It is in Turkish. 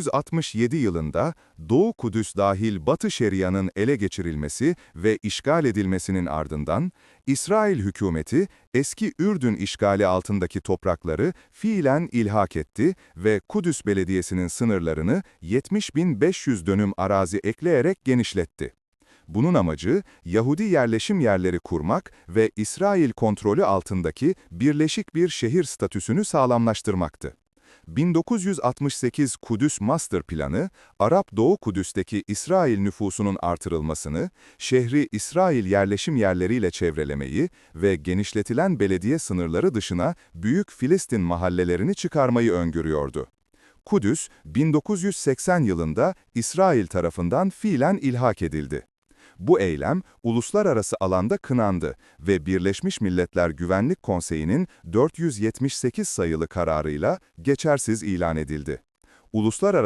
1967 yılında Doğu Kudüs dahil Batı Şeria'nın ele geçirilmesi ve işgal edilmesinin ardından, İsrail hükümeti eski Ürdün işgali altındaki toprakları fiilen ilhak etti ve Kudüs Belediyesi'nin sınırlarını 70.500 dönüm arazi ekleyerek genişletti. Bunun amacı Yahudi yerleşim yerleri kurmak ve İsrail kontrolü altındaki birleşik bir şehir statüsünü sağlamlaştırmaktı. 1968 Kudüs Master Planı, Arap Doğu Kudüs'teki İsrail nüfusunun artırılmasını, şehri İsrail yerleşim yerleriyle çevrelemeyi ve genişletilen belediye sınırları dışına büyük Filistin mahallelerini çıkarmayı öngörüyordu. Kudüs, 1980 yılında İsrail tarafından fiilen ilhak edildi. Bu eylem uluslararası alanda kınandı ve Birleşmiş Milletler Güvenlik Konseyi'nin 478 sayılı kararıyla geçersiz ilan edildi. Uluslararası